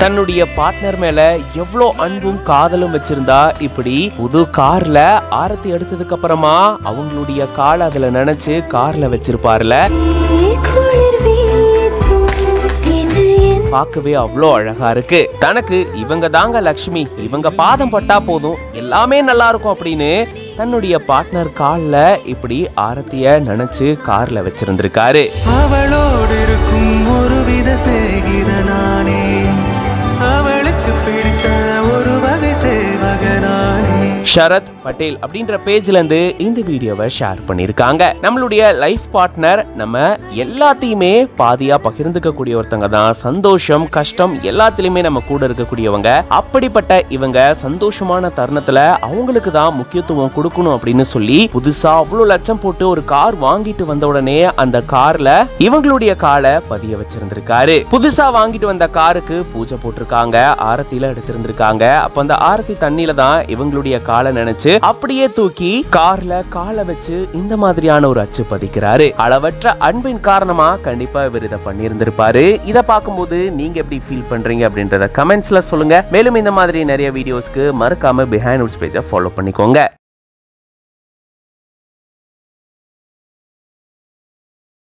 தன்னுடைய பார்ட்னர் மேல எவ்வளோ அன்பும் காதலும் வச்சிருந்தா இப்படி புது கார்ல ஆரத்தி எடுத்ததுக்கு அப்புறமா அவங்களுடைய காலை அதுல நினைச்சு கார்ல வச்சிருப்பார்ல. பார்க்கவே அவ்வளோ அழகா இருக்கு. தனக்கு இவங்க தாங்க லக்ஷ்மி. இவங்க பாதம் பட்டா போதும். எல்லாமே நல்லா இருக்கும் அப்படின்னு தன்னுடைய பார்ட்னர் காலில் இப்படி ஆரத்திய நினைச்சு கார்ல வச்சிருந்திருக்காரு. அவளோடு இருக்கும் ஒருவித சிநேகித ஷரத் பட்டேல் அப்படின்ற பேஜ்ல இருந்து இந்த வீடியோவை ஷேர் பண்ணியிருக்காங்க. நம்மளுடைய லைஃப் பார்ட்னர் நம்ம எல்லாத்தையுமே பாதியா பகிர்ந்துக்க கூடிய ஒருத்தங்க தான். சந்தோஷம் கஷ்டம் எல்லாத்துலயுமே நம்ம கூட இருக்கக்கூடியவங்க. அப்படிப்பட்ட இவங்க சந்தோஷமான தருணத்துல அவங்களுக்கு தான் முக்கியத்துவம் கொடுக்கணும் அப்படின்னு சொல்லி புதுசா அவ்வளவு லட்சம் போட்டு ஒரு கார் வாங்கிட்டு வந்த உடனே அந்த கார்ல இவங்களுடைய காலை பதிய வச்சிருந்திருக்காரு. புதுசா வாங்கிட்டு வந்த காருக்கு பூஜை போட்டிருக்காங்க ஆரத்தியில எடுத்திருந்திருக்காங்க. அப்ப அந்த ஆரத்தி தண்ணியில தான் இவங்களுடைய காலை நினைச்சு அப்படியே தூக்கி கார்ல காலை வச்சு இந்த மாதிரியான ஒரு அச்சு பதிக்கிறாரு. அளவற்ற அன்பின் காரணமா கண்டிப்பா இவர் இதை பண்ணியிருந்திருப்பாரு. இதை பார்க்கும்போது நீங்க எப்படி ஃபீல் பண்றீங்க அப்படின்றத கமெண்ட்ஸ்ல சொல்லுங்க. மேலும் இந்த மாதிரி நிறைய வீடியோஸ்க்கு மறக்காம பிஹைண்ட் பேஜை ஃபாலோ பண்ணிக்கோங்க.